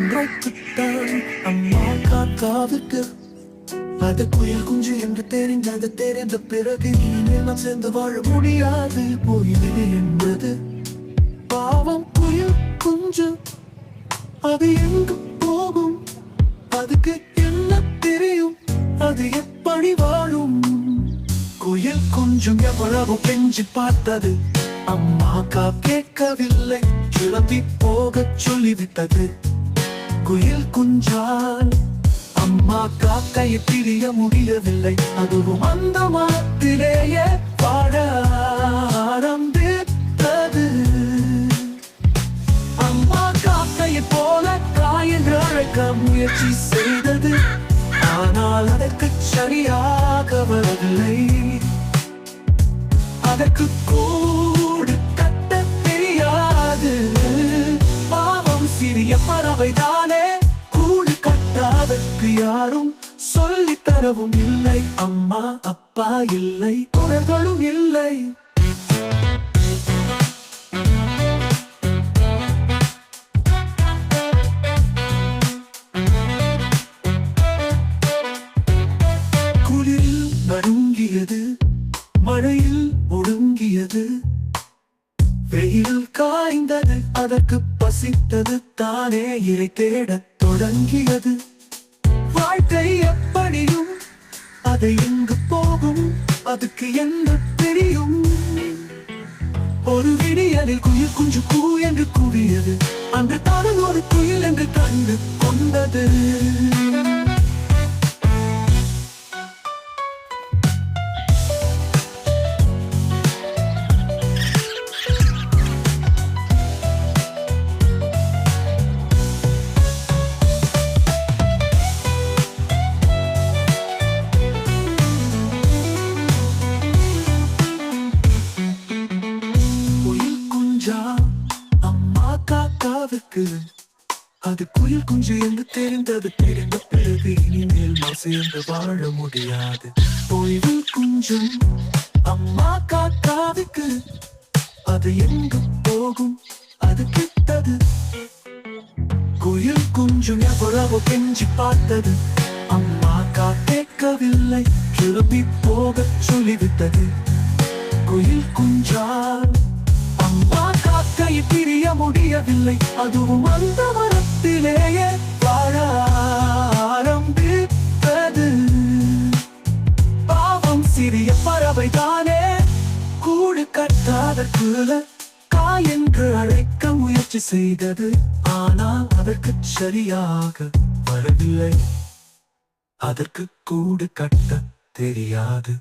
அன்றைக்குத்தான் அம்மா காக்காவிற்கு அது குயில் குஞ்சு என்று தெரிந்தது தெரிந்த பிறகு இனிமேல் நாம் சேர்ந்து வாழ முடியாது. போயினது என்பது பாவம். குயில் குஞ்சு அது எங்கு போகும்? அதுக்கு என்ன தெரியும்? அது எப்படி வாழும்? குயில் குஞ்சும் எவ்வளவு பெஞ்சு பார்த்தது. அம்மாக்கா கேட்கவில்லை. கிளம்பி போகச் சொல்லிவிட்டது. குயில் குஞ்சால் அம்மா காக்கையை பிரிய முடியவில்லை. அதுவும் அந்த மாத்திலேயே பாட ஆரம்பித்தது. அம்மா காக்கையை போல காயில் அழைக்க முயற்சி செய்தது. ஆனால் அதற்கு சரியாக வரவில்லை. அதற்கு கூடு கட்ட தெரியாது. பாவம் சிறிய பறவைதான் அதற்கு யாரும் சொல்லி தரவும் இல்லை. அம்மா அப்பா இல்லை. குரல்களும் இல்லை. குளிரில் நடுங்கியது மழையில் ஒடுங்கியது. வெயில் காய்ந்தது அதற்கு பசித்தது தானே இறை தேடத் தொடங்கியது. வாழ்க்கை எப்படியும் அதை எங்கு போகும் அதுக்கு என்ன தெரியும் ஒரு விடியலில் குயில் குஞ்சு கூ என்று கூறியது அந்த தானும் ஒரு குயில் என்று கண்டு கொண்டது. குஞ்சா அம்மா காக்காவுக்கு அது குயில் குஞ்சு என்று தெரிந்தது. தெரிந்த பிறகு இனிமேல் நாம் சேர்ந்து வாழ முடியாது. ஓய்வு குஞ்சும் அம்மா காக்காவுக்கு அது எங்கு போகும் அது கிட்டது. குயில் குஞ்சும் எவ்வளவு கெஞ்சி பார்த்தது. அம்மா கேட்கவில்லை கிளம்பி போகச் சொல்லிவிட்டது. குயில் குஞ்சால் அம்மா காக்கையை பிரிய முடியவில்லை. அதுவும் அந்த மரத்திலேயே வாழ ஆரம்பித்தது பாவம் சிறிய பறவை தானே. கூடு கட்டாதற்குள்ள காய் என்று அழைக்க முயற்சி செய்தது. ஆனால் அதற்கு சரியாக வரவில்லை. அதற்கு கூடு கட்ட தெரியாது.